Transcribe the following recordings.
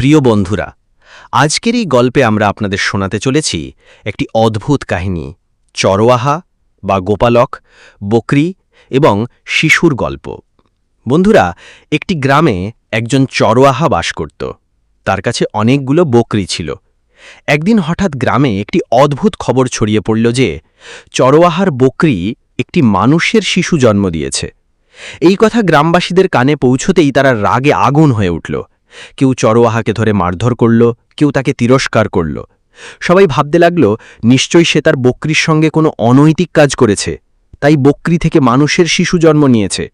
প্রিয় বন্ধুরা, আজকের এই গল্পে আমরা আপনাদের শোনাতে চলেছি একটি অদ্ভুত কাহিনী, চরোয়াহা বা গোপালক, বকরি এবং শিশুর গল্প। বন্ধুরা, একটি গ্রামে একজন চরোয়াহা বাস করত। তার কাছে অনেকগুলো বকরি ছিল। একদিন হঠাৎ গ্রামে একটি অদ্ভুত খবর ছড়িয়ে পড়ল যে, চরোয়াহার বকরি একটি মানুষের শিশু জন্ম দিয়েছে। এই কথা গ্রামবাসীদের কানে পৌঁছতেই তারা রাগে আগুন হয়ে উঠল। কেউ চরোয়াহাকে ধরে মারধর করল, কেউ তাকে তিরস্কার করল। সবাই ভাবতে লাগল, নিশ্চয়ই সে তার বকরির সঙ্গে কোনো অনৈতিক কাজ করেছে। তাই বকরি থেকে মানুষের শিশু জন্ম নিয়েছে।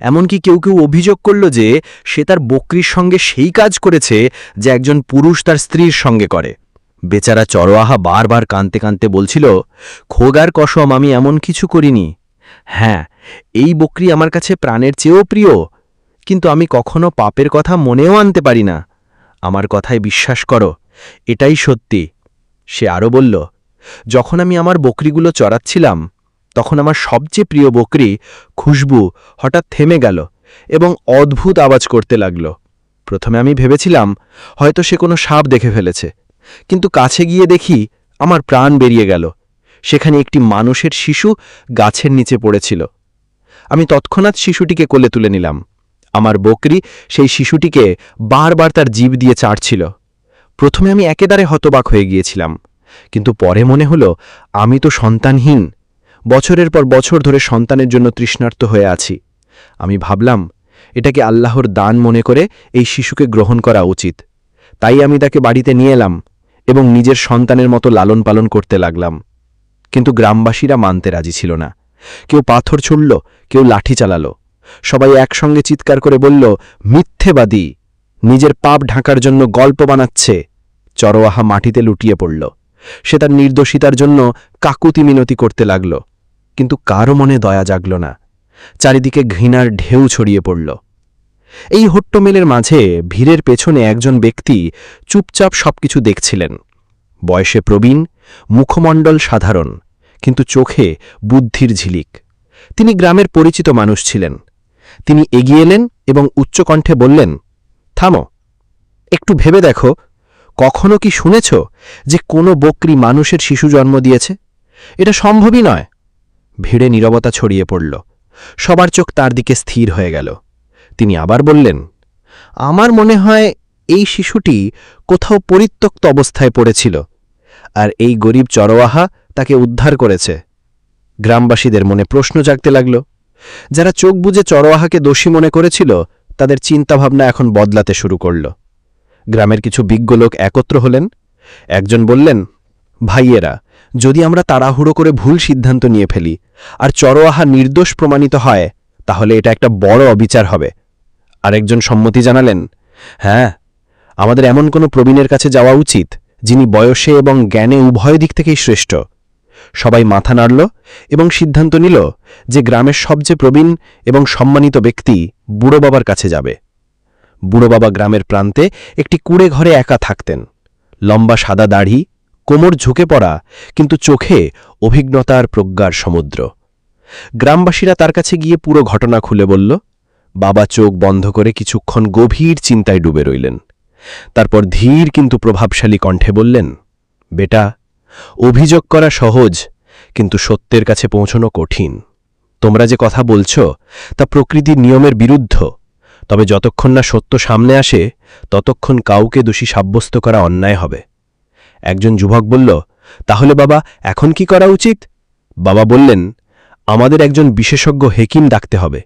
এমনকি কেউ কেউ অভিযোগ করল যে, সে তার বকরির সঙ্গে সেই কাজ করেছে যে একজন পুরুষ তার স্ত্রীর সঙ্গে করে। বেচারা চরোয়াহা বারবার কানতে কানতে বলছিল, খোগার কসম, আমি এমন কিছু করিনি। হ্যাঁ এই বকরি আমার কাছে প্রাণের চেয়েও প্রিয়। কিন্তু আমি কখনো পাপের কথা মনেও আনতে পারি না। আমার কথায় বিশ্বাস করো, এটাই সত্যি। সে আরও বলল, যখন আমি আমার বকরিগুলো চড়াচ্ছিলাম, তখন আমার সবচেয়ে প্রিয় বকরি খুশবু হঠাৎ থেমে গেল এবং অদ্ভুত আওয়াজ করতে লাগল। প্রথমে আমি ভেবেছিলাম, হয়তো সে কোনো সাপ দেখে ফেলেছে। কিন্তু কাছে গিয়ে দেখি, আমার প্রাণ বেরিয়ে গেল। সেখানে একটি মানুষের শিশু গাছের নিচে পড়েছিল। আমি তৎক্ষণাৎ শিশুটিকে কোলে তুলে নিলাম। আমার বকরি সেই শিশুটিকে বারবার তার জীব দিয়ে চাটছিল। প্রথমে আমি একেবারে হতবাক হয়ে গিয়েছিলাম, কিন্তু পরে মনে হলো আমি তো সন্তানহীন। বছরের পর বছর ধরে সন্তানের জন্য তৃষ্ণার্ত হয়ে আছি। আমি ভাবলাম, এটাকে আল্লাহর দান মনে করে এই শিশুকে গ্রহণ করা উচিত। তাই আমি তাকে বাড়িতে নিয়ে এলাম এবং নিজের সন্তানের মতো লালন পালন করতে লাগলাম। কিন্তু গ্রামবাসীরা মানতে রাজি ছিল না। কেউ পাথর ছুড়ল, কেউ লাঠি চালালো। সবাই একসঙ্গে চিৎকার করে বলল, মিথ্যেবাদী! নিজের পাপ ঢাকার জন্য গল্প বানাচ্ছে। চরোয়াহা মাটিতে লুটিয়ে পড়ল। সে তার নির্দোষিতার জন্য কাকুতি মিনতি করতে লাগল। কিন্তু কারও মনে দয়া জাগল না। চারিদিকে ঘৃণার ঢেউ ছড়িয়ে পড়ল। এই হট্টমেলের মাঝে ভিড়ের পেছনে একজন ব্যক্তি চুপচাপ সবকিছু দেখছিলেন। বয়সে প্রবীণ, মুখমণ্ডল সাধারণ, কিন্তু চোখে বুদ্ধির ঝিলিক। তিনি গ্রামের পরিচিত মানুষ ছিলেন। তিনি এগিয়ে এলেন এবং উচ্চকণ্ঠে বললেন, থামো, একটু ভেবে দেখো। কখনো কি শুনেছ যে কোনো বকরি মানুষের শিশু জন্ম দিয়েছে? এটা সম্ভবই নয় ভিড়ে নীরবতা ছড়িয়ে পড়ল। সবার চোখ তার দিকে স্থির হয়ে গেল। তিনি আবার বললেন, আমার মনে হয় এই শিশুটি কোথাও পরিত্যক্ত অবস্থায় পড়েছিল, আর এই গরিব চরোয়াহা তাকে উদ্ধার করেছে গ্রামবাসীদের মনে প্রশ্ন জাগতে লাগল। যারা চোখ বুঝে চরোয়াহাকে দোষী মনে করেছিল, তাদের চিন্তাভাবনা এখন বদলাতে শুরু করল। গ্রামের কিছু বিজ্ঞ লোক একত্র হলেন। একজন বললেন, ভাইয়েরা, যদি আমরা তাড়াহুড়ো করে ভুল সিদ্ধান্ত নিয়ে ফেলি আর চরোয়াহা নির্দোষ প্রমাণিত হয়, তাহলে এটা একটা বড় অবিচার হবে। আরেকজন সম্মতি জানালেন হ্যাঁ আমাদের এমন কোনো প্রবীণের কাছে যাওয়া উচিত যিনি বয়সে এবং জ্ঞানে উভয় দিক থেকেই শ্রেষ্ঠ। সবাই মাথা নাড়ল এবং সিদ্ধান্ত নিল যে গ্রামের সবচেয়ে প্রবীণ এবং সম্মানিত ব্যক্তি বুড়ো বাবার কাছে যাবে। বুড়ো বাবা গ্রামের প্রান্তে একটি কুড়ে ঘরে একা থাকতেন। লম্বা সাদা দাড়ি, কোমর ঝুঁকে পড়া, কিন্তু চোখে অভিজ্ঞতার প্রজ্ঞার সমুদ্র। গ্রামবাসীরা তার কাছে গিয়ে পুরো ঘটনা খুলে বলল, বাবা চোখ বন্ধ করে কিছুক্ষণ গভীর চিন্তায় ডুবে রইলেন। তারপর ধীর কিন্তু প্রভাবশালী কণ্ঠে বললেন, বেটা অভিযোগ করা সহজ, কিন্তু সত্যের কাছে পৌঁছনো কঠিন। তোমরা যে কথা বলছ, তা প্রকৃতির নিয়মের বিরুদ্ধ, তবে যতক্ষণ না সত্য সামনে আসে, ততক্ষণ কাউকে দোষী সাব্যস্ত করা অন্যায় হবে। একজন যুবক বলল, তাহলে বাবা, এখন কি করা উচিত? বাবা বললেন, আমাদের একজন বিশেষজ্ঞ হেকিম ডাকতে হবে।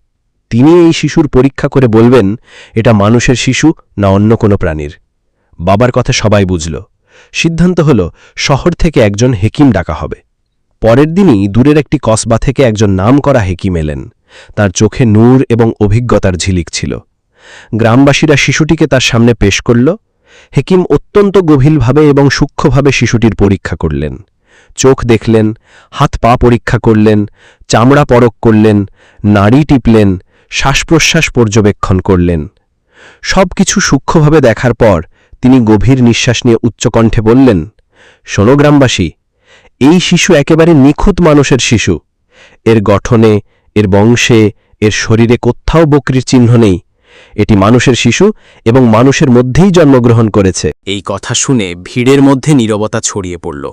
তিনি এই শিশুর পরীক্ষা করে বলবেন, এটা মানুষের শিশু না অন্য কোনো প্রাণীর। বাবার কথা সবাই বুঝল। সিদ্ধান্ত হল, শহর থেকে একজন হেকিম ডাকা হবে। পরের দিনই দূরের একটি কসবা থেকে একজন নাম করা হেকিম এলেন। তার চোখে নূর এবং অভিজ্ঞতার ঝিলিক ছিল। গ্রামবাসীরা শিশুটিকে তার সামনে পেশ করল। হেকিম অত্যন্ত গভীরভাবে এবং সূক্ষ্মভাবে শিশুটির পরীক্ষা করলেন। চোখ দেখলেন, হাত পা পরীক্ষা করলেন, চামড়া পরক করলেন, নাড়ি টিপলেন, শ্বাসপ্রশ্বাস পর্যবেক্ষণ করলেন। সব কিছু সূক্ষ্মভাবে দেখার পর তিনি গভীর নিঃশ্বাস নিয়ে উচ্চকণ্ঠে বললেন, শোনো গ্রামবাসী, এই শিশু একেবারে নিখুঁত মানুষের শিশু। এর গঠনে, এর বংশে, এর শরীরে কোথাও বকরির চিহ্ন নেই। এটি মানুষের শিশু এবং মানুষের মধ্যেই জন্মগ্রহণ করেছে এই কথা শুনে ভিড়ের মধ্যে নীরবতা ছড়িয়ে পড়ল।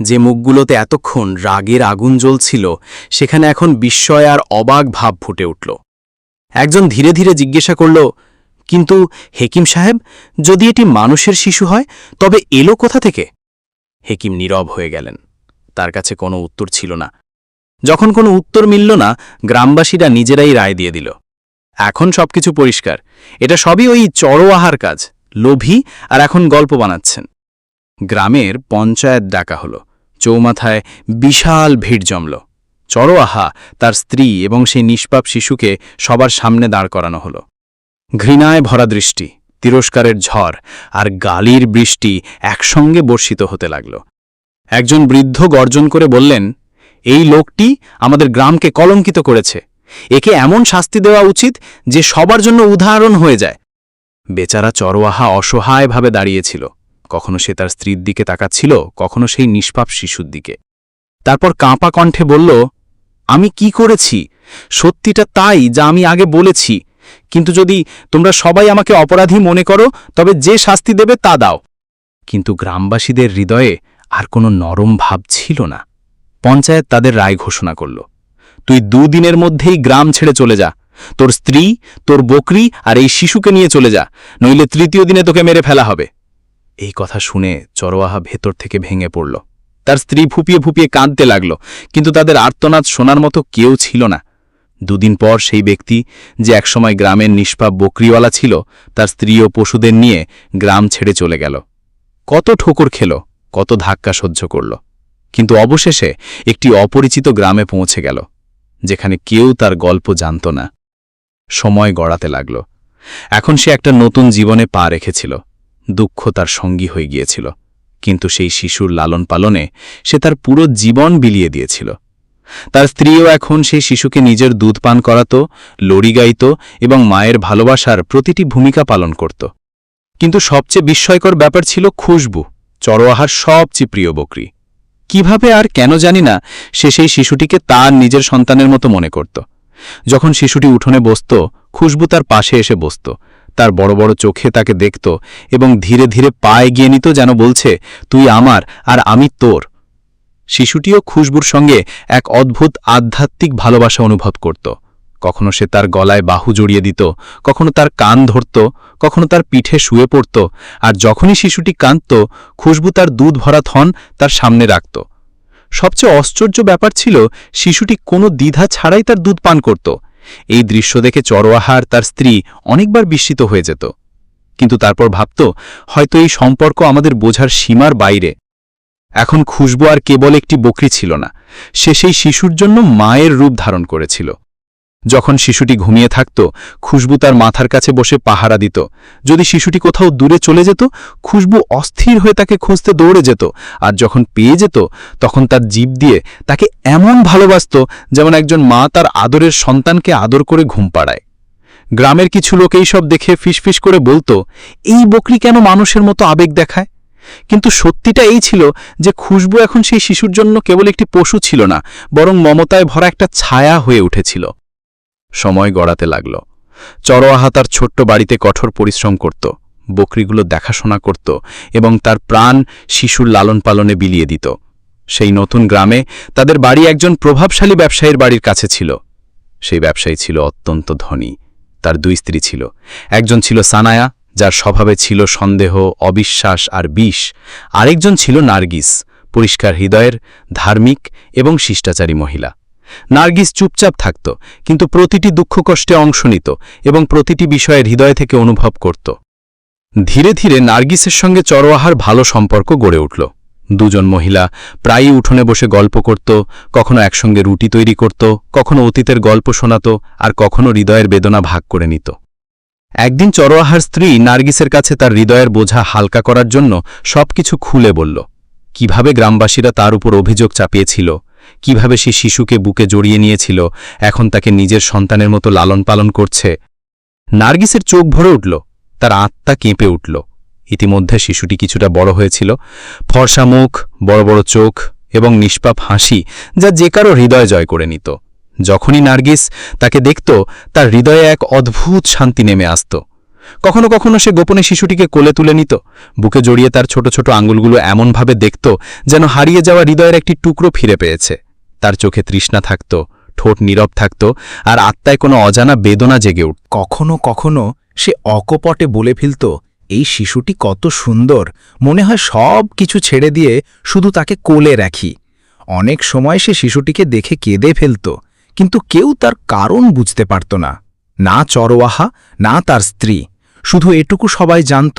যে মুখগুলোতে এতক্ষণ রাগের আগুন জ্বলছিল, সেখানে এখন বিস্ময় আর অবাক ভাব ফুটে উঠল। একজন ধীরে ধীরে জিজ্ঞাসা করল কিন্তু হেকিম সাহেব, যদি এটি মানুষের শিশু হয়, তবে এলো কোথা থেকে? হেকিম নীরব হয়ে গেলেন। তার কাছে কোনো উত্তর ছিল না। যখন কোনো উত্তর মিলল না, গ্রামবাসীরা নিজেরাই রায় দিয়ে দিল। এখন সবকিছু পরিষ্কার। এটা সবই ওই চড়োয়াহার কাজ, লোভী, আর এখন গল্প বানাচ্ছেন। গ্রামের পঞ্চায়েত ডাকা হলো। চৌমাথায় বিশাল ভিড় জমল। চড়োয়াহা, তার স্ত্রী এবং সেই নিষ্পাপ শিশুকে সবার সামনে দাঁড় করানো হলো। ঘৃণায় ভরা দৃষ্টি, তিরস্কারের ঝড় আর গালির বৃষ্টি একসঙ্গে বর্ষিত হতে লাগল। একজন বৃদ্ধ গর্জন করে বললেন, এই লোকটি আমাদের গ্রামকে কলঙ্কিত করেছে। একে এমন শাস্তি দেওয়া উচিত যে সবার জন্য উদাহরণ হয়ে যায়। বেচারা চরোয়াহা অসহায়ভাবে দাঁড়িয়েছিল। কখনো সে তার স্ত্রীর দিকে তাকাচ্ছিল, কখনো সেই নিষ্পাপ শিশুর দিকে। তারপর কাঁপা কণ্ঠে বলল, আমি কি করেছি? সত্যিটা তাই যা আমি আগে বলেছি। কিন্তু যদি তোমরা সবাই আমাকে অপরাধী মনে করো, তবে যে শাস্তি দেবে তা দাও। কিন্তু গ্রামবাসীদের হৃদয়ে আর কোনো নরম ভাব ছিল না। পঞ্চায়েত তাদের রায় ঘোষণা করল, তুই দুদিনের মধ্যেই গ্রাম ছেড়ে চলে যা। তোর স্ত্রী, তোর বকরি আর এই শিশুকে নিয়ে চলে যা, নইলে তৃতীয় দিনে তোকে মেরে ফেলা হবে। এই কথা শুনে চরোয়াহা ভেতর থেকে ভেঙে পড়ল। তার স্ত্রী ফুপিয়ে ফুপিয়ে কাঁদতে লাগল, কিন্তু তাদের আর্তনাদ শোনার মতো কেউ ছিল না। দুদিন পর সেই ব্যক্তি যে একসময় গ্রামের নিষ্পাপ বকরিওয়ালা ছিল, তার স্ত্রী ও পশুদের নিয়ে গ্রাম ছেড়ে চলে গেল। কত ঠোকর খেল, কত ধাক্কা সহ্য করল। কিন্তু অবশেষে একটি অপরিচিত গ্রামে পৌঁছে গেল, যেখানে কেউ তার গল্প জানত না। সময় গড়াতে লাগল। এখন সে একটা নতুন জীবনে পা রেখেছিল, দুঃখ তার সঙ্গী হয়ে গিয়েছিল, কিন্তু সেই শিশুর লালন পালনে সে তার পুরো জীবন বিলিয়ে দিয়েছিল। তার স্ত্রীও এখন সেই শিশুকে নিজের দুধ পান করাত, লড়ি গাইত এবং মায়ের ভালোবাসার প্রতিটি ভূমিকা পালন করত। কিন্তু সবচেয়ে বিস্ময়কর ব্যাপার ছিল খুশবু, চরোয়াহার সবচেয়ে প্রিয় বকরি। কীভাবে আর কেন জানি না, সে সেই শিশুটিকে তার নিজের সন্তানের মতো মনে করত। যখন শিশুটি উঠোনে বসত, খুশবু তার পাশে এসে বসত, তার বড় বড় চোখে তাকে দেখত এবং ধীরে ধীরে পায়ে গিয়ে নিত যেন বলছে, তুই আমার আর আমি তোর। শিশুটিও খুশবুর সঙ্গে এক অদ্ভুত আধ্যাত্মিক ভালোবাসা অনুভব করত। কখনো সে তার গলায় বাহু জড়িয়ে দিত, কখনো তার কান ধরত, কখনো তার পিঠে শুয়ে পড়ত, আর যখনই শিশুটি কাঁদত, খুশবু তার দুধ ভরা থন তার সামনে রাখত। সবচেয়ে আশ্চর্য ব্যাপার ছিল, শিশুটি কোনো দ্বিধা ছাড়াই তার দুধ পান করত। এই দৃশ্য দেখে চরোয়াহার তার স্ত্রী অনেকবার বিস্মিত হয়ে যেত। কিন্তু তারপর ভাবত, হয়তো এই সম্পর্ক আমাদের বোঝার সীমার বাইরে। এখন খুশবু আর কেবল একটি বকরি ছিল না। সে সেই শিশুর জন্য মায়ের রূপ ধারণ করেছিল। যখন শিশুটি ঘুমিয়ে থাকত, খুশবু তার মাথার কাছে বসে পাহারা দিত। যদি শিশুটি কোথাও দূরে চলে যেত, খুশবু অস্থির হয়ে তাকে খুঁজতে দৌড়ে যেত। আর যখন পেয়ে যেত, তখন তার জীব দিয়ে তাকে এমন ভালোবাসত যেমন একজন মা তার আদরের সন্তানকে আদর করে ঘুম পাড়ায়। গ্রামের কিছু লোক এই সব দেখে ফিসফিস করে বলতো, এই বকরি কেন মানুষের মতো আবেগ দেখায়? কিন্তু সত্যিটা এই ছিল যে খুশবু এখন সেই শিশুর জন্য কেবল একটি পশু ছিল না, বরং মমতায় ভরা একটা ছায়া হয়ে উঠেছিল। সময় গড়াতে লাগল। চরোয়াহা তার ছোট্ট বাড়িতে কঠোর পরিশ্রম করত, বকরিগুলো দেখাশোনা করত এবং তার প্রাণ শিশুর লালন পালনে বিলিয়ে দিত। সেই নতুন গ্রামে তাদের বাড়ি একজন প্রভাবশালী ব্যবসায়ীর বাড়ির কাছে ছিল। সেই ব্যবসায়ী ছিল অত্যন্ত ধনী, তার দুই স্ত্রী ছিল। একজন ছিল সানায়া যার স্বভাবে ছিল সন্দেহ, অবিশ্বাস আর বিষ। আরেকজন ছিল নার্গিস, পরিষ্কার হৃদয়ের, ধার্মিক এবং শিষ্টাচারী মহিলা। নার্গিস চুপচাপ থাকত, কিন্তু প্রতিটি দুঃখ কষ্টে অংশ নিত এবং প্রতিটি বিষয়ের হৃদয় থেকে অনুভব করত। ধীরে ধীরে নার্গিসের সঙ্গে চরোয়াহার ভালো সম্পর্ক গড়ে উঠল। দুজন মহিলা প্রায়ই উঠোনে বসে গল্প করত, কখনো একসঙ্গে রুটি তৈরি করত, কখনো অতীতের গল্প শোনাত আর কখনো হৃদয়ের বেদনা ভাগ করে নিত। একদিন চরোয়াহার স্ত্রী নার্গিসের কাছে তার হৃদয়ের বোঝা হালকা করার জন্য সবকিছু খুলে বলল, কীভাবে গ্রামবাসীরা তার উপর অভিযোগ চাপিয়েছিল? কীভাবে সে শিশুকে বুকে জড়িয়ে নিয়েছিল? এখন তাকে নিজের সন্তানের মতো লালন পালন করছে? নার্গিসের চোখ ভরে উঠল, তার আত্মা কেঁপে উঠল। ইতিমধ্যে শিশুটি কিছুটা বড় হয়েছিল। ফর্সা মুখ, বড় বড় চোখ এবং নিষ্পাপ হাসি যা যে কারও হৃদয় জয় করে নিত। যখনই নার্গিস তাকে দেখত, তার হৃদয়ে এক অদ্ভুত শান্তি নেমে আসত। কখনো কখনো সে গোপনে শিশুটিকে কোলে তুলে নিত, বুকে জড়িয়ে তার ছোট ছোট আঙুলগুলো এমনভাবে দেখত যেন হারিয়ে যাওয়া হৃদয়ের একটি টুকরো ফিরে পেয়েছে। তার চোখে তৃষ্ণা থাকত, ঠোঁট নীরব থাকত আর আত্মায় কোনো অজানা বেদনা জেগে উঠত। কখনো কখনো সে অকপটে বলে ফেলত, এই শিশুটি কত সুন্দর, মনে হয় সব কিছু ছেড়ে দিয়ে শুধু তাকে কোলে রাখি। অনেক সময় সে শিশুটিকে দেখে কেঁদে ফেলত কিন্তু কেউ তার কারণ বুঝতে পারত না। না চরওয়াহা না তার স্ত্রী। শুধু এটুকু সবাই জানত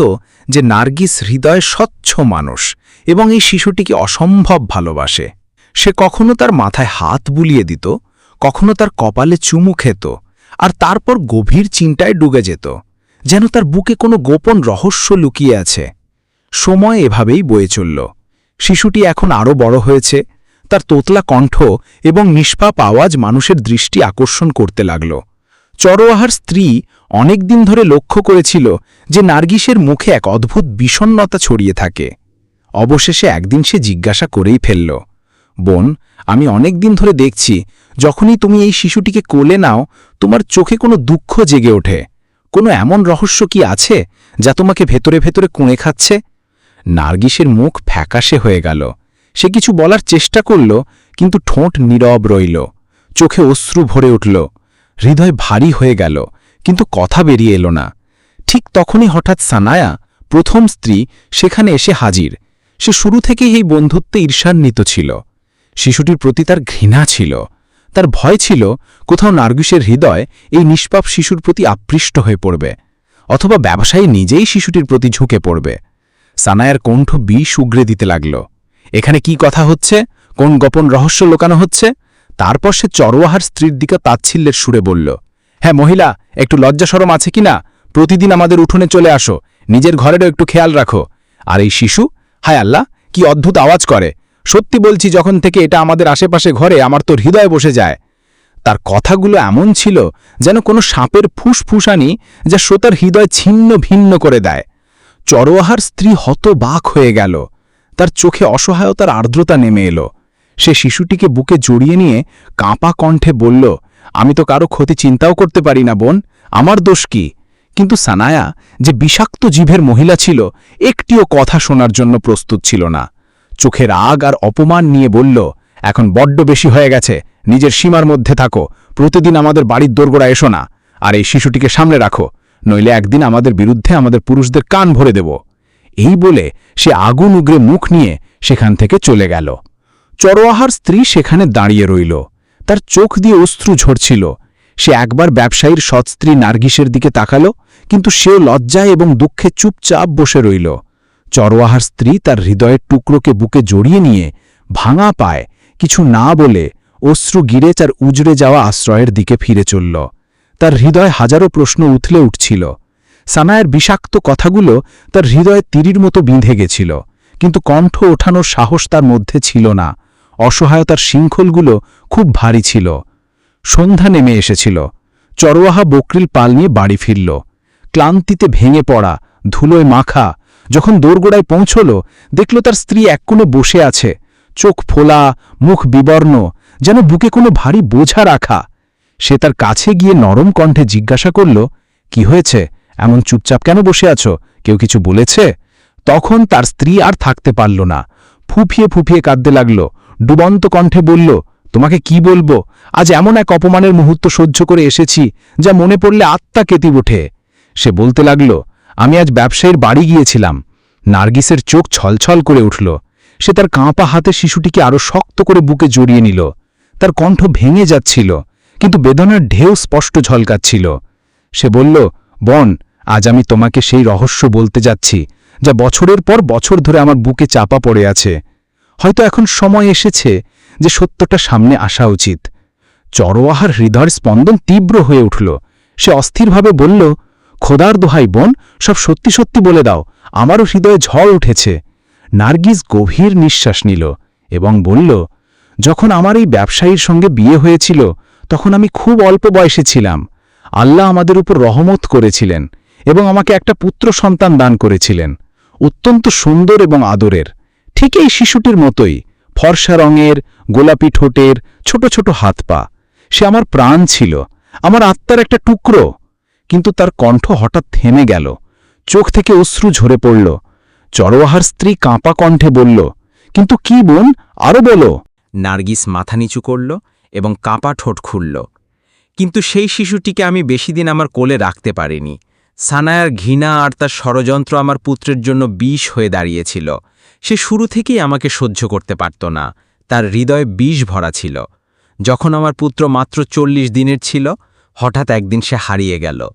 যে নার্গিস হৃদয় স্বচ্ছ মানুষ এবং এই শিশুটিকে অসম্ভব ভালোবাসে। সে কখনো তার মাথায় হাত বুলিয়ে দিত, কখনো তার কপালে চুমু খেত আর তারপর গভীর চিন্তায় ডুবে যেত, যেন তার বুকে কোনো গোপন রহস্য লুকিয়ে আছে। সময় এভাবেই বয়ে চলল। শিশুটি এখন আরও বড় হয়েছে তার তোতলা কণ্ঠ এবং নিষ্পাপ আওয়াজ মানুষের দৃষ্টি আকর্ষণ করতে লাগল। চরোয়াহার স্ত্রী অনেক দিন ধরে লক্ষ্য করেছিল যে নার্গিসের মুখে এক অদ্ভুত বিষণ্নতা ছড়িয়ে থাকে। অবশেষে একদিন সে জিজ্ঞাসা করেই ফেলল, বোন, আমি অনেক দিন ধরে দেখছি, যখনই তুমি এই শিশুটিকে কোলে নাও, তোমার চোখে কোনো দুঃখ জেগে ওঠে। কোনো এমন রহস্য কি আছে, যা তোমাকে ভেতরে ভেতরে কুঁড়ে খাচ্ছে? নার্গিসের মুখ ফ্যাকাশে হয়ে গেল। সে কিছু বলার চেষ্টা করল, কিন্তু ঠোঁট নীরব রইল। চোখে অশ্রু ভরে উঠল। হৃদয় ভারী হয়ে গেল, কিন্তু কথা বেরিয়ে এলো না। ঠিক তখনই হঠাৎ সানায়া, প্রথম স্ত্রী, সেখানে এসে হাজির। সে শুরু থেকেই এই বন্ধুত্বে ঈর্ষান্বিত ছিল। শিশুটির প্রতি তার ঘৃণা ছিল। তার ভয় ছিল কোথাও নার্গিসের হৃদয় এই নিষ্পাপ শিশুর প্রতি আপৃষ্ট হয়ে পড়বে, অথবা ব্যবসায়ী নিজেই শিশুটির প্রতি ঝুঁকে পড়বে। সানায়ার কণ্ঠ বিষ উগড়ে দিতে লাগল। এখানে কি কথা হচ্ছে? কোন গোপন রহস্য লোকানো হচ্ছে? তারপর সে চরোয়াহার স্ত্রীর দিকে তাচ্ছিল্যের সুরে বলল হ্যাঁ মহিলা, একটু লজ্জাসরম আছে কিনা প্রতিদিন আমাদের উঠোনে চলে আসো। নিজের ঘরেরও একটু খেয়াল রাখো। আর এই শিশু? হায় আল্লাহ, কি অদ্ভুত আওয়াজ করে। সত্যি বলছি, যখন থেকে এটা আমাদের আশেপাশে ঘরে, আমার তো হৃদয় বসে যায়। তার কথাগুলো এমন ছিল যেন কোনো সাপের ফুসফুসানি যা শ্রোতার হৃদয় ছিন্ন ভিন্ন করে দেয়। চরোয়াহার স্ত্রী হতবাক হয়ে গেল। তার চোখে অসহায়তার আর্দ্রতা নেমে এলো। সে শিশুটিকে বুকে জড়িয়ে নিয়ে কাঁপা কণ্ঠে বলল, আমি তো কারও ক্ষতি চিন্তাও করতে পারি না, বোন। আমার দোষ কি? কিন্তু সানায়া, যে বিষাক্ত জীবের মহিলা ছিল, একটিও কথা শোনার জন্য প্রস্তুত ছিল না। চোখের আগ আর অপমান নিয়ে বলল, এখন বড্ড বেশি হয়ে গেছে, নিজের সীমার মধ্যে থাকো। প্রতিদিন আমাদের বাড়ির দোরগোড়া এসো না, আর এই শিশুটিকে সামনে রাখো। নইলে একদিন আমাদের বিরুদ্ধে আমাদের পুরুষদের কান ভরে দেব। এই বলে সে আগুন উগরে মুখ নিয়ে সেখান থেকে চলে গেল। চরোয়াহার স্ত্রী সেখানে দাঁড়িয়ে রইল। তার চোখ দিয়ে অশ্রু ঝরছিল। সে একবার ব্যবসায়ীর সৎস্ত্রী নার্গিসের দিকে তাকালো, কিন্তু সেও লজ্জায় এবং দুঃখে চুপচাপ বসে রইল। চরোয়াহার স্ত্রী তার হৃদয়ের টুকরোকে বুকে জড়িয়ে নিয়ে ভাঙা পায়, কিছু না বলে অশ্রু গিরে তার উজড়ে যাওয়া আশ্রয়ের দিকে ফিরে চলল। তার হৃদয় হাজারো প্রশ্ন উথলে উঠছিল। সানায়ের বিষাক্ত কথাগুলো তার হৃদয়ে তীরির মতো বিঁধে গেছিল, কিন্তু কণ্ঠ ওঠানোর সাহস তার মধ্যে ছিল না। অসহায়তার শৃঙ্খলগুলো খুব ভারী ছিল। সন্ধ্যা নেমে এসেছিল। চরোয়াহা বকরিল পাল নিয়ে বাড়ি ফিরল। ক্লান্তিতে ভেঙে পড়া, ধুলোয় মাখা, যখন দোরগোড়ায় পৌঁছল, দেখল তার স্ত্রী এক কোণে বসে আছে। চোখ ফোলা, মুখ বিবর্ণ, যেন বুকে কোনো ভারী বোঝা রাখা। সে তার কাছে গিয়ে নরম কণ্ঠে জিজ্ঞাসা করল, কি হয়েছে? এমন চুপচাপ কেন বসে আছো? কেউ কিছু বলেছে? তখন তার স্ত্রী আর থাকতে পারল না। ফুফিয়ে ফুফিয়ে কাঁদতে লাগল। ডুবন্ত কণ্ঠে বলল, তোমাকে কি বলব? আজ এমন এক অপমানের মুহূর্ত সহ্য করে এসেছি, যা মনে পড়লে আত্মা কেতি ওঠে। সে বলতে লাগল, আমি আজ ব্যবসায়ীর বাড়ি গিয়েছিলাম। নার্গিসের চোখ ছলছল করে উঠল। সে তার কাঁপা হাতে শিশুটিকে আরও শক্ত করে বুকে জড়িয়ে নিল। তার কণ্ঠ ভেঙে যাচ্ছিল, কিন্তু বেদনার ঢেউ স্পষ্ট ঝলকাচ্ছিল। সে বলল বন, আজ আমি তোমাকে সেই রহস্য বলতে যাচ্ছি, যা বছরের পর বছর ধরে আমার বুকে চাপা পড়ে আছে। হয়তো এখন সময় এসেছে যে সত্যটা সামনে আসা উচিত। চরোয়াহার হৃদয়ের স্পন্দন তীব্র হয়ে উঠল। সে অস্থিরভাবে বলল, খোদার দোহাই বোন, সব সত্যি সত্যি বলে দাও, আমারও হৃদয়ে ঝড় উঠেছে। নার্গিস গভীর নিঃশ্বাস নিল এবং বলল, যখন আমার এই ব্যবসায়ীর সঙ্গে বিয়ে হয়েছিল, তখন আমি খুব অল্প বয়সে ছিলাম। আল্লাহ আমাদের উপর রহমত করেছিলেন এবং আমাকে একটা পুত্র সন্তান দান করেছিলেন, অত্যন্ত সুন্দর এবং আদরের। ঠিক এই শিশুটির মতোই ফর্সা রঙের, গোলাপি ঠোঁটের, ছোট ছোট হাত পা। সে আমার প্রাণ ছিল, আমার আত্মার একটা টুকরো। কিন্তু তার কণ্ঠ হঠাৎ থেমে গেল, চোখ থেকে অশ্রু ঝরে পড়ল। চরোয়াহার স্ত্রী কাঁপা কণ্ঠে বলল, কিন্তু কি বোন, আরও বলো। নার্গিস মাথা নিচু করল এবং কাঁপা ঠোঁট খুলল। কিন্তু সেই শিশুটিকে আমি বেশি দিন আমার কোলে রাখতে পারিনি। সানায়ার ঘৃণা আর তার ষড়যন্ত্র আমার পুত্রের জন্য বিষ হয়ে দাঁড়িয়েছিল। সে শুরু থেকেই আমাকে সহ্য করতে পারত না। তার হৃদয়ে বিষ ভরা ছিল। যখন আমার পুত্র মাত্র চল্লিশ দিনের ছিল, হঠাৎ একদিন সে হারিয়ে গেল।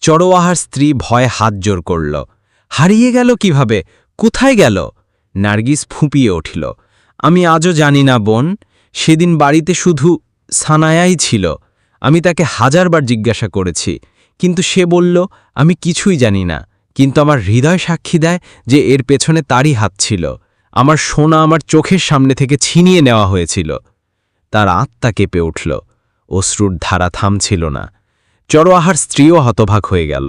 চড়োয়াহার স্ত্রী ভয়ে হাত জোর করল। হারিয়ে গেল কীভাবে? কোথায় গেল? নার্গিস ফুঁপিয়ে উঠিল। আমি আজও জানি না বোন। সেদিন বাড়িতে শুধু সানায়াই ছিল। আমি তাকে হাজারবার জিজ্ঞাসা করেছি, কিন্তু সে বলল, আমি কিছুই জানি না, কিন্তু আমার হৃদয় সাক্ষী দেয় যে এর পেছনে তারই হাত ছিল। আমার সোনা আমার চোখের সামনে থেকে ছিনিয়ে নেওয়া হয়েছিল। তার আত্মা কেঁপে উঠল। অশ্রুর ধারা থামছিল না। চরোয়াহার স্ত্রীও হতভাগ হয়ে গেল।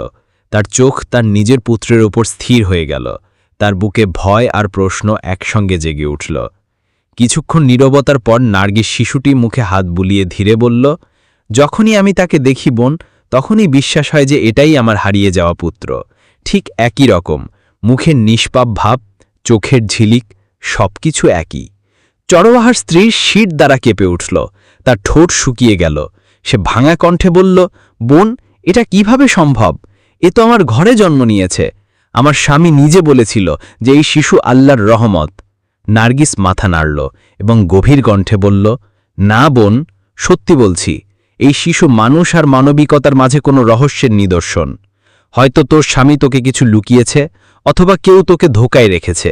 তার চোখ তার নিজের পুত্রের ওপর স্থির হয়ে গেল। তার বুকে ভয় আর প্রশ্ন একসঙ্গে জেগে উঠল। কিছুক্ষণ নীরবতার পর নার্গিস শিশুটি মুখে হাত বুলিয়ে ধীরে বলল যখনই আমি তাকে দেখি বোন, তখনই বিশ্বাস হয় যে এটাই আমার হারিয়ে যাওয়া পুত্র। ঠিক একই রকম, মুখের নিষ্পাপ ভাব, চোখের ঝিলিক, সবকিছু একই। চরবাহার স্ত্রীর শীত দ্বারা কেঁপে উঠল, তার ঠোঁট শুকিয়ে গেল। সে ভাঙা কণ্ঠে বলল, বোন, এটা কীভাবে সম্ভব? এ তো আমার ঘরে জন্ম নিয়েছে। আমার স্বামী নিজে বলেছিল যে এই শিশু আল্লাহর রহমত। নার্গিস মাথা নাড়ল এবং গভীর কণ্ঠে বলল, না বোন, সত্যি বলছি এই শিশু মানুষ আর মানবিকতার মাঝে কোনো রহস্যের নিদর্শন। হয়তো তোর স্বামী তোকে কিছু লুকিয়েছে, অথবা কেউ তোকে ধোকায় রেখেছে,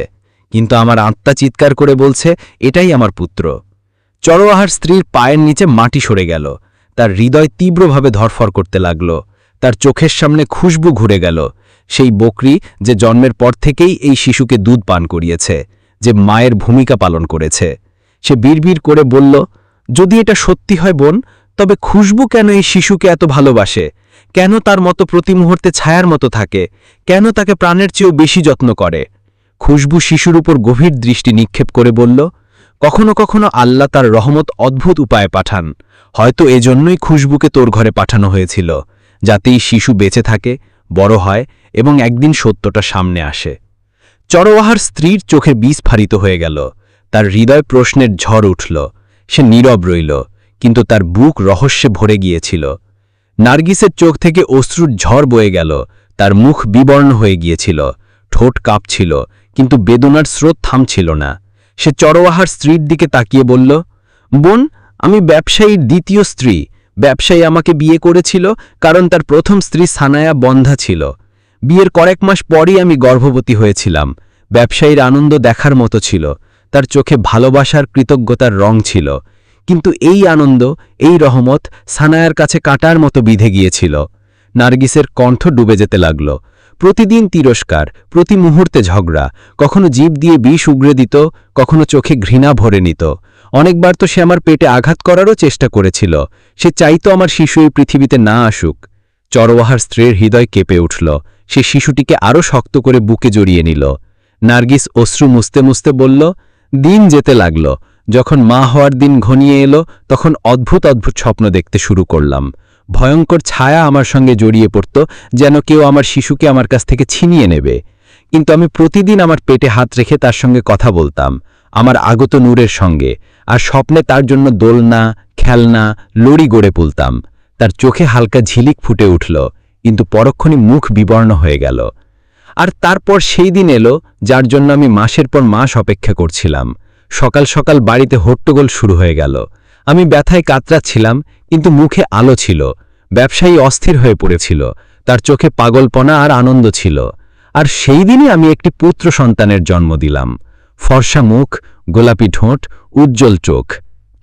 কিন্তু আমার আত্মা চিৎকার করে বলছে, এটাই আমার পুত্র। চরোয়াহার স্ত্রীর পায়ের নিচে মাটি সরে গেল, তার হৃদয় তীব্রভাবে ধরফর করতে লাগল, তার চোখের সামনে খুশবু ঘুরে গেল, সেই বকরি যে জন্মের পর থেকেই এই শিশুকে দুধ পান করিয়েছে, যে মায়ের ভূমিকা পালন করেছে। সে বিড়বিড় করে বলল, যদি এটা সত্যি হয় বোন তবে খুশবু কেন এই শিশুকে এত ভালোবাসে? কেন তার মতো প্রতি মুহূর্তে ছায়ার মতো থাকে? কেন তাকে প্রাণের চেয়েও বেশি যত্ন করে? খুশবু শিশুর উপর গভীর দৃষ্টি নিক্ষেপ করে বলল, কখনো কখনো আল্লাহ তার রহমত অদ্ভুত উপায়ে পাঠান। হয়তো এজন্যই খুশবুকে তোর ঘরে পাঠানো হয়েছিল যাতেই শিশু বেঁচে থাকে, বড় হয় এবং একদিন সত্যটা সামনে আসে। চরোয়াহার স্ত্রীর চোখে বিস্ফারিত হয়ে গেল। তার হৃদয় প্রশ্নের ঝড় উঠল। সে নীরব রইল। কিন্তু তার বুক রহস্যে ভরে গিয়েছিল। নার্গিসের চোখ থেকে অশ্রুর ঝড় বয়ে গেল, তার মুখ বিবর্ণ হয়ে গিয়েছিল, ঠোঁট কাঁপছিল, কিন্তু বেদনার স্রোত থামছিল না। সে চরোয়াহার স্ত্রীর দিকে তাকিয়ে বলল, বোন, আমি ব্যবসায়ীর দ্বিতীয় স্ত্রী। ব্যবসায়ী আমাকে বিয়ে করেছিল কারণ তার প্রথম স্ত্রী সানায়া বন্ধা ছিল। বিয়ের কয়েক মাস পরই আমি গর্ভবতী হয়েছিলাম। ব্যবসায়ীর আনন্দ দেখার মতো ছিল। তার চোখে ভালোবাসার কৃতজ্ঞতার রং ছিল। কিন্তু এই আনন্দ, এই রহমত সানায়ার কাছে কাটার মতো বিধে গিয়েছিল। নার্গিসের কণ্ঠ ডুবে যেতে লাগল। প্রতিদিন তিরস্কার, প্রতি মুহূর্তে ঝগড়া, কখনো জীব দিয়ে বিষ উগড়ে দিত, কখনো চোখে ঘৃণা ভরে নিত। অনেকবার তো সে আমার পেটে আঘাত করারও চেষ্টা করেছিল। সে চাইতো আমার শিশু এই পৃথিবীতে না আসুক। চরওয়াহার স্ত্রীর হৃদয় কেঁপে উঠল। সে শিশুটিকে আরও শক্ত করে বুকে জড়িয়ে নিল। নার্গিস অশ্রু মুছতে মুছতে বলল, দিন যেতে লাগল। যখন মা হওয়ার দিন ঘনিয়ে এলো, তখন অদ্ভুত অদ্ভুত স্বপ্ন দেখতে শুরু করলাম। ভয়ঙ্কর ছায়া আমার সঙ্গে জড়িয়ে পড়ত, যেন কেউ আমার শিশুকে আমার কাছ থেকে ছিনিয়ে নেবে। কিন্তু আমি প্রতিদিন আমার পেটে হাত রেখে তার সঙ্গে কথা বলতাম, আমার আগত নূরের সঙ্গে, আর স্বপ্নে তার জন্য দোলনা, খেলনা, লড়ি গড়ে তুলতাম। তার চোখে হালকা ঝিলিক ফুটে উঠল, কিন্তু পরক্ষণই মুখ বিবর্ণ হয়ে গেল। আর তারপর সেই দিন এলো, যার জন্য আমি মাসের পর মাস অপেক্ষা করছিলাম। সকাল সকাল বাড়িতে হট্টগোল শুরু হয়ে গেল। আমি ব্যথায় কাতরাচ্ছিলাম, কিন্তু মুখে আলো ছিল। ব্যবসায়ী অস্থির হয়ে পড়েছিল। তার চোখে পাগলপনা আর আনন্দ ছিল। আর সেই দিনই আমি একটি পুত্র সন্তানের জন্ম দিলাম। ফর্সা মুখ, গোলাপি ঠোঁট, উজ্জ্বল চোখ।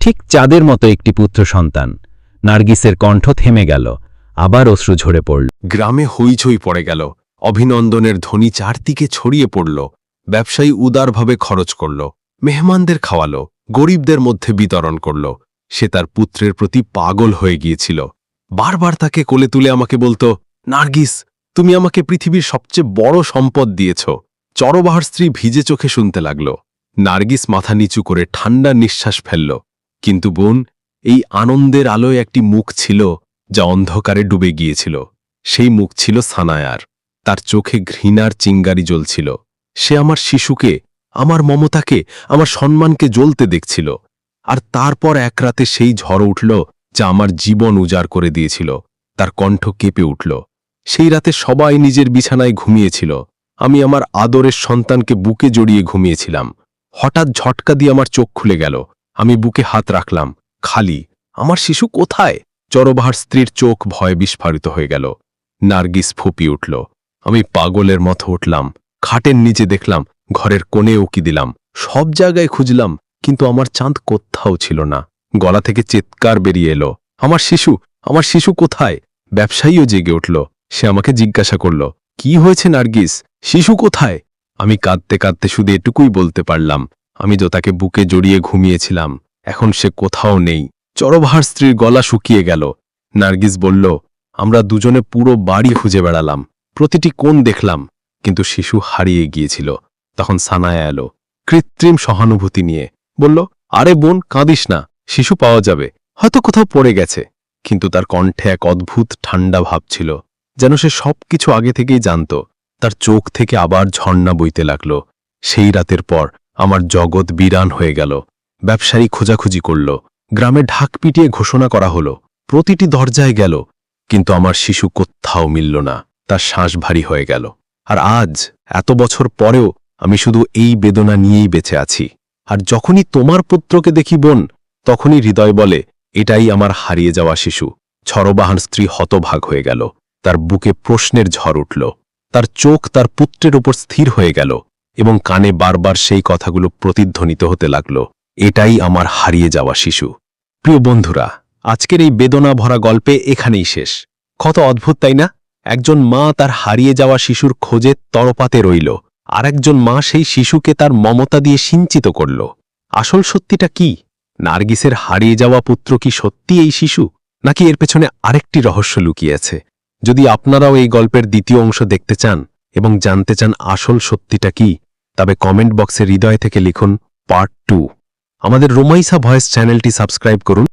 ঠিক চাঁদের মতো একটি পুত্র সন্তান। নার্গিসের কণ্ঠ থেমে গেল। আবার অশ্রু ঝরে পড়ল। গ্রামে হইচই পড়ে গেল। অভিনন্দনের ধ্বনি চারদিকে ছড়িয়ে পড়ল। ব্যবসায়ী উদারভাবে খরচ করল। মেহমানদের খাওয়ালো, গরিবদের মধ্যে বিতরণ করল। সে তার পুত্রের প্রতি পাগল হয়ে গিয়েছিল। বারবার তাকে কোলে তুলে আমাকে বলতো, নার্গিস, তুমি আমাকে পৃথিবীর সবচেয়ে বড় সম্পদ দিয়েছ। চরবাহার স্ত্রী ভিজে চোখে শুনতে লাগল। নার্গিস মাথা নিচু করে ঠান্ডা নিঃশ্বাস ফেলল। কিন্তু বোন, এই আনন্দের আলোয় একটি মুখ ছিল যা অন্ধকারে ডুবে গিয়েছিল। সেই মুখ ছিল সানায়ার। তার চোখে ঘৃণার চিঙ্গারি জ্বলছিল। সে আমার শিশুকে আমার মমতাকে, আমার সম্মানকে জ্বলতে দেখছিল। আর তারপর এক রাতে সেই ঝড় উঠল যা আমার জীবন উজাড় করে দিয়েছিল। তার কণ্ঠ কেঁপে উঠল। সেই রাতে সবাই নিজের বিছানায় ঘুমিয়েছিল। আমি আমার আদরের সন্তানকে বুকে জড়িয়ে ঘুমিয়েছিলাম। হঠাৎ ঝটকা দিয়ে আমার চোখ খুলে গেল। আমি বুকে হাত রাখলাম। খালি, আমার শিশু কোথায়? চরবাহার স্ত্রীর চোখ ভয়ে বিস্ফারিত হয়ে গেল। নার্গিস ফুপি উঠল। আমি পাগলের মতো উঠলাম। খাটের নিচে দেখলাম ঘরের কোণে উকি দিলাম? সব জায়গায় খুঁজলাম, কিন্তু আমার চাঁদ কোথাও ছিল না। গলা থেকে চিৎকার বেরিয়ে এলো, আমার শিশু আমার শিশু কোথায়? ব্যবসায়ীও জেগে উঠল, সে আমাকে জিজ্ঞাসা করল, কি হয়েছে নার্গিস? শিশু কোথায়? আমি কাঁদতে কাঁদতে শুধু এটুকুই বলতে পারলাম, আমি তো তাকে বুকে জড়িয়ে ঘুমিয়েছিলাম, এখন সে কোথাও নেই। চরভার স্ত্রীর গলা শুকিয়ে গেল। নার্গিস বলল, আমরা দুজনে পুরো বাড়ি খুঁজে বেড়ালাম, প্রতিটি কোণ দেখলাম, কিন্তু শিশু হারিয়ে গিয়েছিল। তখন সানায়া এলো। কৃত্রিম সহানুভূতি নিয়ে। বলল, আরে বোন, কাঁদিস না, শিশু পাওয়া যাবে। হয়তো কোথাও পড়ে গেছে। কিন্তু তার কণ্ঠে এক অদ্ভুত ঠান্ডা ভাব ছিল, যেন সে সবকিছু আগে থেকেই জানত। তার চোখ থেকে আবার ঝর্ণা বইতে লাগল। সেই রাতের পর আমার জগৎ বিরান হয়ে গেল। ব্যবসায়ী খোঁজাখুঁজি করল। গ্রামে ঢাক পিটিয়ে ঘোষণা করা হলো, প্রতিটি দরজায় গেল। কিন্তু আমার শিশু কোথাও মিলল না। তার শ্বাস ভারী হয়ে গেল। আর আজ, এত বছর পরেও আমি শুধু এই বেদনা নিয়েই বেঁচে আছি। আর যখনই তোমার পুত্রকে দেখি বোন, তখনই হৃদয় বলে, এটাই আমার হারিয়ে যাওয়া শিশু। ছরবাহান স্ত্রী হতভাগ হয়ে গেল। তার বুকে প্রশ্নের ঝড় উঠল। তার চোখ তার পুত্রের উপর স্থির হয়ে গেল এবং কানে বারবার সেই কথাগুলো প্রতিধ্বনিত হতে লাগল, এটাই আমার হারিয়ে যাওয়া শিশু। প্রিয় বন্ধুরা, আজকের এই বেদনা ভরা গল্পে এখানেই শেষ। কত অদ্ভুত, তাই না? একজন মা তার হারিয়ে যাওয়া শিশুর খোঁজে তরপাতে রইল। আর একজন মা সেই শিশুকে তার মমতা দিয়ে সিঞ্চিত করল। আসল সত্যিটা কি? নার্গিসের হারিয়ে যাওয়া পুত্র কি সত্যি এই শিশু? নাকি এর পেছনে আরেকটি রহস্য লুকিয়ে আছে? যদি আপনারাও এই গল্পের দ্বিতীয় অংশ দেখতে চান এবং জানতে চান আসল সত্যিটা কি, তবে কমেন্ট বক্সে হৃদয় থেকে লিখুন পার্ট টু। আমাদের রোমাইসা ভয়েস চ্যানেলটি সাবস্ক্রাইব করুন।